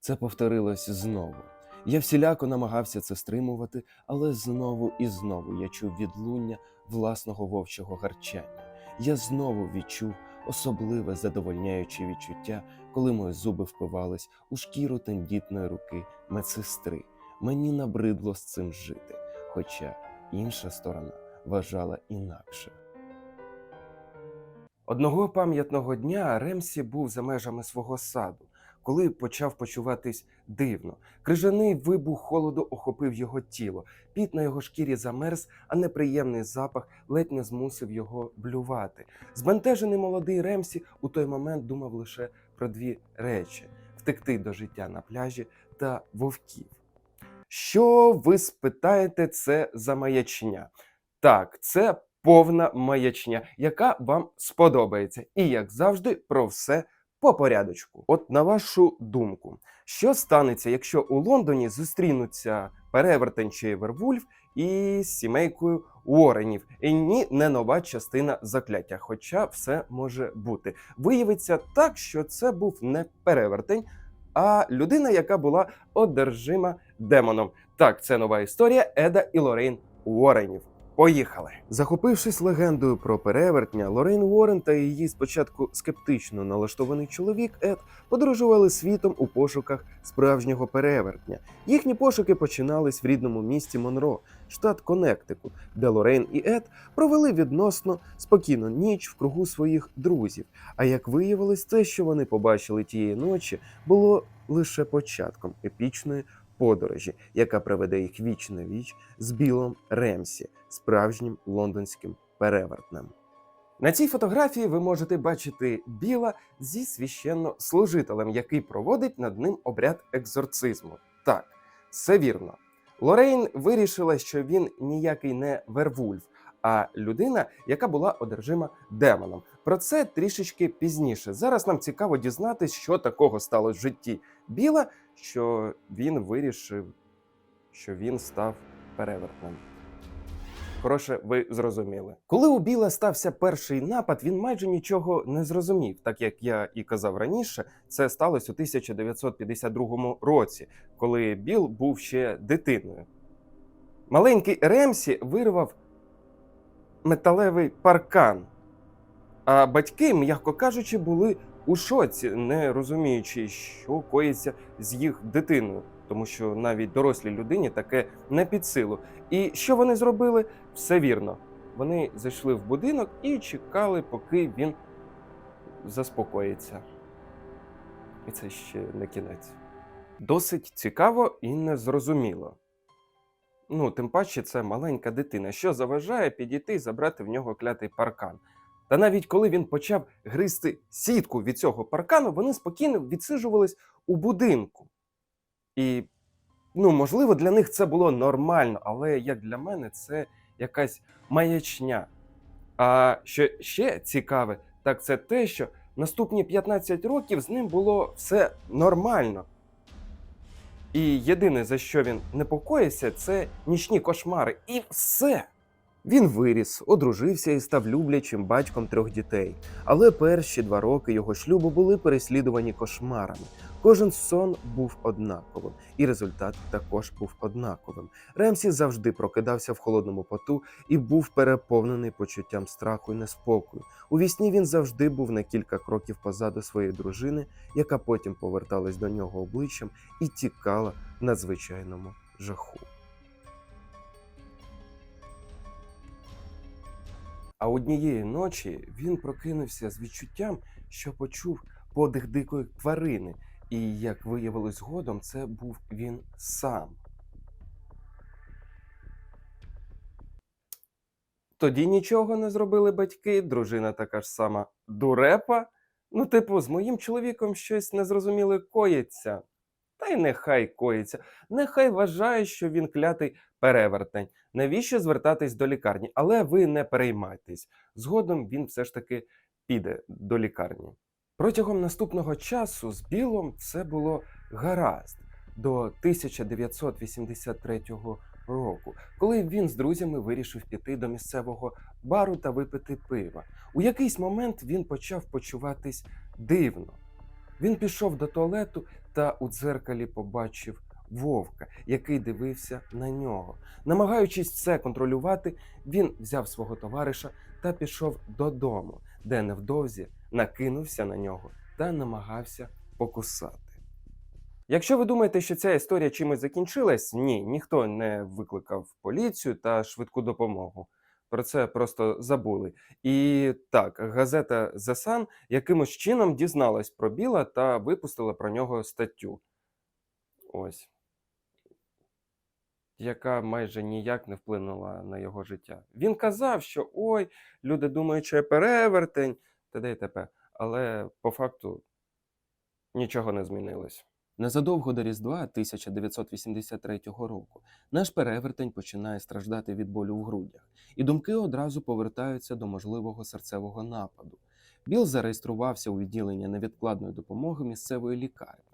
Це повторилось знову. Я всіляко намагався це стримувати, але знову і знову я чув відлуння власного вовчого гарчання. Я знову відчув особливе задовольняюче відчуття, коли мої зуби впивались у шкіру тендітної руки медсестри. Мені набридло з цим жити, хоча інша сторона вважала інакше. Одного пам'ятного дня Ремсі був за межами свого саду, коли почав почуватись дивно. Крижаний вибух холоду охопив його тіло, піт на його шкірі замерз, а неприємний запах ледь не змусив його блювати. Збентежений молодий Ремсі у той момент думав лише про дві речі: втекти до життя на пляжі та вовків. Що ви спитаєте, це за маячня? Так, це повна маячня, яка вам сподобається. І як завжди, про все по порядочку. От на вашу думку, що станеться, якщо у Лондоні зустрінуться перевертень чи Вервульф із сімейкою Уорренів? І ні, не нова частина закляття, хоча все може бути. Виявиться так, що це був не перевертень, а людина, яка була одержима демоном. Так, це нова історія Еда і Лорейн Уорренів. Поїхали. Захопившись легендою про перевертня, Лорейн Уоррен та її спочатку скептично налаштований чоловік Ед подорожували світом у пошуках справжнього перевертня. Їхні пошуки починались в рідному місті Монро, штат Коннектикут, де Лорейн і Ед провели відносно спокійну ніч в кругу своїх друзів. А як виявилось, те, що вони побачили тієї ночі, було лише початком епічної подорожі, яка приведе їх віч на віч з Білом Ремсі, справжнім лондонським перевертнем. На цій фотографії ви можете бачити Біла зі священнослужителем, який проводить над ним обряд екзорцизму. Так, все вірно. Лорейн вирішила, що він ніякий не Вервульф, а людина, яка була одержима демоном. Про це трішечки пізніше. Зараз нам цікаво дізнатися, що такого сталося в житті Біла, що він вирішив, що він став перевертнем. Коротше, ви зрозуміли. Коли у Біла стався перший напад, він майже нічого не зрозумів, так як я і казав раніше, це сталося у 1952 році, коли Біл був ще дитиною. Маленький Ремсі вирвав металевий паркан, а батьки, м'яко кажучи, були у шоці, не розуміючи, що коїться з їх дитиною, тому що навіть дорослій людині таке не під силу. І що вони зробили? Все вірно. Вони зайшли в будинок і чекали, поки він заспокоїться. І це ще не кінець. Досить цікаво і незрозуміло. Ну, тим паче, це маленька дитина, що заважає підійти і забрати в нього клятий паркан. Та навіть коли він почав гризти сітку від цього паркану, вони спокійно відсиджувались у будинку. І, ну, можливо, для них це було нормально, але як для мене, це якась маячня. А що ще цікаве, так це те, що наступні 15 років з ним було все нормально. І єдине, за що він непокоївся, це нічні кошмари. І все. Він виріс, одружився і став люблячим батьком трьох дітей. Але перші два роки його шлюбу були переслідувані кошмарами. Кожен сон був однаковим, і результат також був однаковим. Ремсі завжди прокидався в холодному поту і був переповнений почуттям страху і неспокою. У вісні він завжди був на кілька кроків позаду своєї дружини, яка потім поверталась до нього обличчям і тікала в надзвичайному жаху. А однієї ночі він прокинувся з відчуттям, що почув подих дикої тварини, і, як виявилось згодом, це був він сам. Тоді нічого не зробили батьки, дружина така ж сама дурепа. Ну, типу, з моїм чоловіком щось незрозуміле коїться. Та й нехай коїться. Нехай вважає, що він клятий перевертень. Навіщо звертатись до лікарні? Але ви не переймайтесь. Згодом він все ж таки піде до лікарні. Протягом наступного часу з Білом все було гаразд до 1983 року, коли він з друзями вирішив піти до місцевого бару та випити пива. У якийсь момент він почав почуватись дивно. Він пішов до туалету та у дзеркалі побачив вовка, який дивився на нього. Намагаючись це контролювати, він взяв свого товариша та пішов додому, де невдовзі накинувся на нього та намагався покусати. Якщо ви думаєте, що ця історія чимось закінчилась, ні, ніхто не викликав поліцію та швидку допомогу. Про це просто забули. І так, газета The Sun якимось чином дізналась про Біла та випустила про нього статтю. Ось. Яка майже ніяк не вплинула на його життя. Він казав, що ой, люди думають, що я перевертень, т.д. і т.п. Але по факту нічого не змінилось. Незадовго до Різдва 1983 року наш перевертень починає страждати від болю в грудях, і думки одразу повертаються до можливого серцевого нападу. Біл зареєструвався у відділення невідкладної допомоги місцевої лікарні.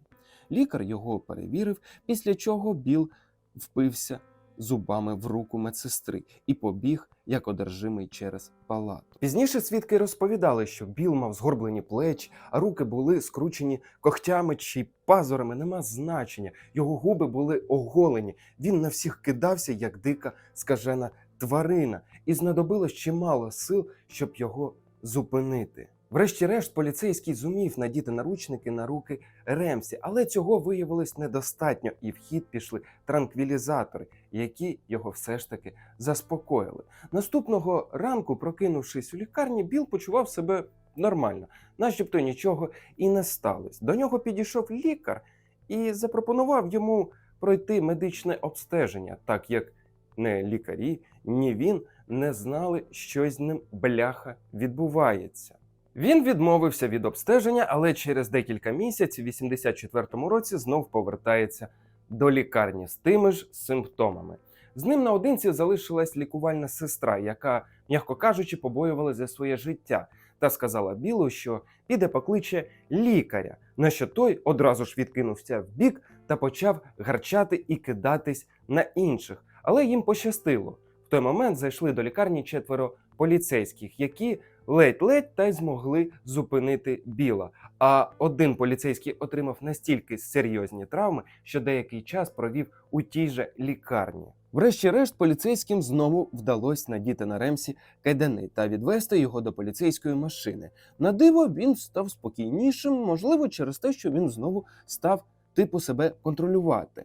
Лікар його перевірив, після чого Біл впився зубами в руку медсестри і побіг як одержимий через палату. Пізніше свідки розповідали, що Біл мав згорблені плечі, а руки були скручені когтями чи пазурами, нема значення. Його губи були оголені. Він на всіх кидався, як дика скажена тварина, і знадобилось чимало сил, щоб його зупинити. Врешті-решт, поліцейський зумів надіти наручники на руки Ремсі, але цього виявилось недостатньо, і в хід пішли транквілізатори, які його все ж таки заспокоїли. Наступного ранку, прокинувшись у лікарні, Біл почував себе нормально, начебто нічого і не сталося. До нього підійшов лікар і запропонував йому пройти медичне обстеження, так як не лікарі, ні він не знали, що з ним бляха відбувається. Він відмовився від обстеження, але через декілька місяців, в 84-му році, знов повертається до лікарні з тими ж симптомами. З ним наодинці залишилась лікувальна сестра, яка, м'яко кажучи, побоювалася за своє життя, та сказала Білу, що піде покличе лікаря, на що той одразу ж відкинувся в бік та почав гарчати і кидатись на інших. Але їм пощастило. В той момент зайшли до лікарні четверо поліцейських, які ледь-ледь та й змогли зупинити Біла. А один поліцейський отримав настільки серйозні травми, що деякий час провів у тій же лікарні. Врешті-решт, поліцейським знову вдалося надіти на Ремсі кайдани та відвести його до поліцейської машини. На диво він став спокійнішим, можливо, через те, що він знову став типу себе контролювати.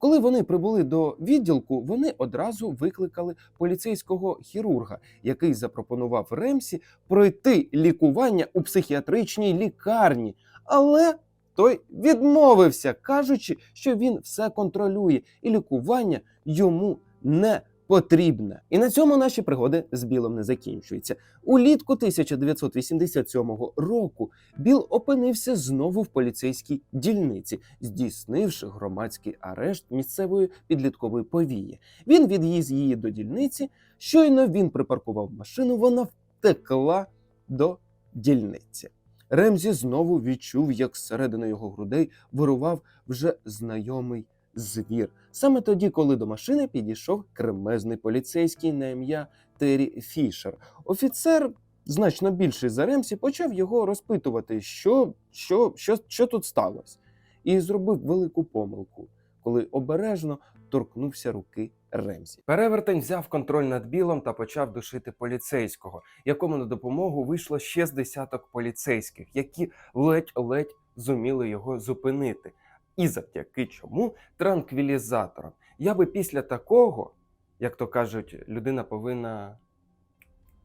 Коли вони прибули до відділку, вони одразу викликали поліцейського хірурга, який запропонував Ремсі пройти лікування у психіатричній лікарні. Але той відмовився, кажучи, що він все контролює, і лікування йому не потрібне. І на цьому наші пригоди з Білом не закінчуються. Улітку 1987 року Біл опинився знову в поліцейській дільниці, здійснивши громадський арешт місцевої підліткової повії. Він від'їзд її до дільниці. Щойно він припаркував машину, вона втекла до дільниці. Ремзі знову відчув, як зсередини його грудей вирував вже знайомий звір. Саме тоді, коли до машини підійшов кремезний поліцейський на ім'я Террі Фішер. Офіцер, значно більший за Ремсі, почав його розпитувати, що, що, що, що тут сталося, і зробив велику помилку, коли обережно торкнувся руки Ремсі. Перевертень взяв контроль над білом та почав душити поліцейського, якому на допомогу вийшло ще з десяток поліцейських, які ледь-ледь зуміли його зупинити. І завдяки чому транквілізаторам. Я би після такого, як то кажуть, людина повинна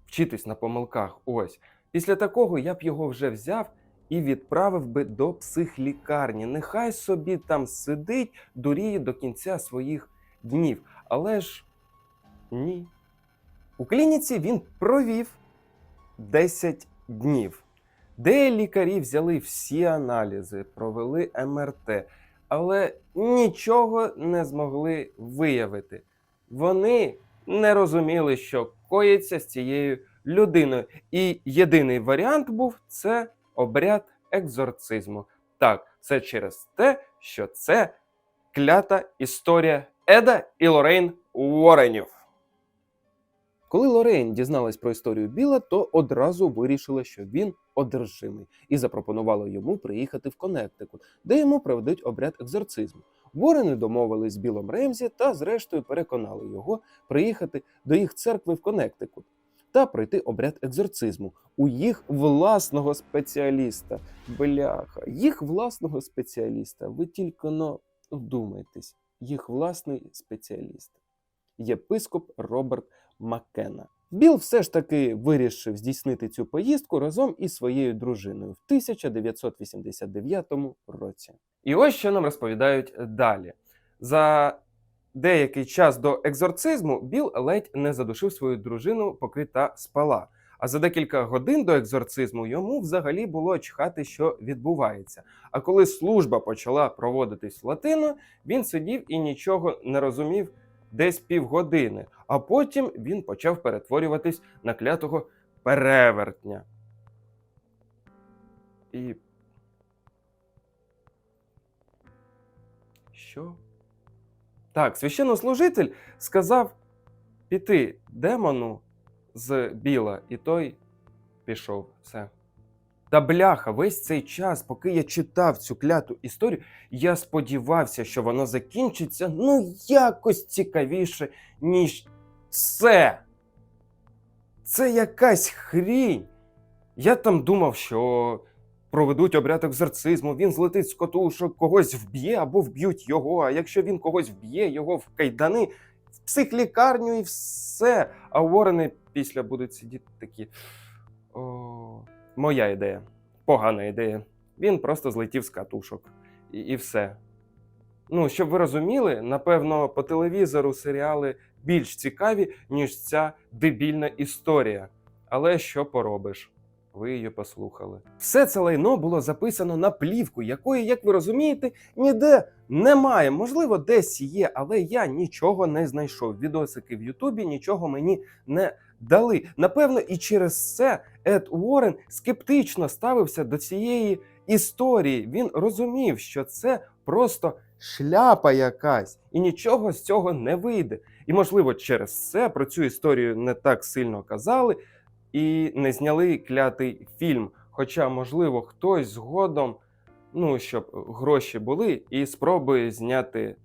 вчитись на помилках. Ось після такого я б його вже взяв і відправив би до психлікарні. Нехай собі там сидить, дуріє до кінця своїх днів. Але ж ні. У клініці він провів 10 днів, де лікарі взяли всі аналізи, провели МРТ, але нічого не змогли виявити. Вони не розуміли, що коїться з цією людиною. І єдиний варіант був це обряд екзорцизму. Так, це через те, що це клята історія Еда і Лорейн Уорренів. Коли Лорейн дізналась про історію Біла, то одразу вирішила, що він одержимий, і запропонувала йому приїхати в Коннектикут, де йому проведуть обряд екзорцизму. Ворени домовились з Білом Ремзі та, зрештою, переконали його приїхати до їх церкви в Коннектикут та пройти обряд екзорцизму у їх власного спеціаліста. Бляха, їх власного спеціаліста. Ви тільки но вдумайтесь, їх власний спеціаліст. Єпископ Роберт Маккена. Біл все ж таки вирішив здійснити цю поїздку разом із своєю дружиною в 1989 році. І ось що нам розповідають далі. За деякий час до екзорцизму Біл ледь не задушив свою дружину, поки та спала. А за декілька годин до екзорцизму йому взагалі було чхати, що відбувається. А коли служба почала проводитись в латину, він сидів і нічого не розумів десь півгодини, а потім він почав перетворюватись на клятого перевертня. І. Що? Так, священнослужитель сказав піти демону з біла, і той пішов. Все. Та бляха, весь цей час, поки я читав цю кляту історію, я сподівався, що воно закінчиться ну якось цікавіше, ніж це. Це якась хрінь. Я там думав, що проведуть обряд екзорцизму, він злетить з котушок, когось вб'є або вб'ють його. А якщо він когось вб'є, його в кайдани, в психлікарню і все. А ворени після будуть сидіти такі. О, моя ідея. Погана ідея. Він просто злетів з катушок. І, і все. Ну, щоб ви розуміли, напевно, по телевізору серіали більш цікаві, ніж ця дебільна історія. Але що поробиш? Ви її послухали. Все це лайно було записано на плівку, якої, як ви розумієте, ніде немає. Можливо, десь є, але я нічого не знайшов. Відосики в Ютубі нічого мені не дали. Напевно, і через це Ед Уоррен скептично ставився до цієї історії. Він розумів, що це просто шляпа якась, і нічого з цього не вийде. І, можливо, через це про цю історію не так сильно казали і не зняли клятий фільм. Хоча, можливо, хтось згодом, ну щоб гроші були, і спробує зняти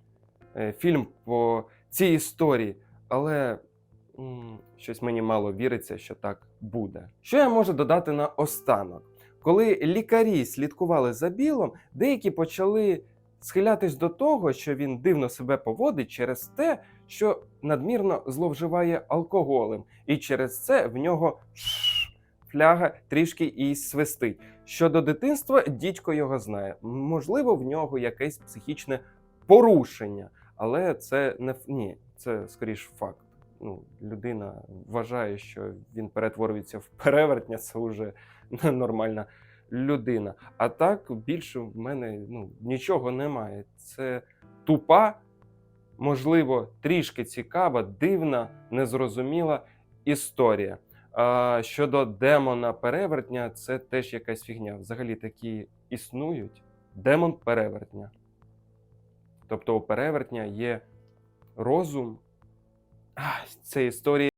е, фільм по цій історії. Але м, щось мені мало віриться, що так буде. Що я можу додати на останок? Коли лікарі слідкували за білом, деякі почали схилятись до того, що він дивно себе поводить через те, що надмірно зловживає алкоголем, і через це в нього фляга трішки і свистить. Щодо дитинства, дідько його знає. Можливо, в нього якесь психічне порушення, але це не ні, це скоріш факт. Ну, людина вважає, що він перетворюється в перевертня, це вже нормальна людина. А так більше в мене ну, нічого немає. Це тупа, можливо, трішки цікава, дивна, незрозуміла історія. А щодо демона перевертня, це теж якась фігня. Взагалі такі існують. Демон перевертня. Тобто у перевертня є розум. Ах, Це історія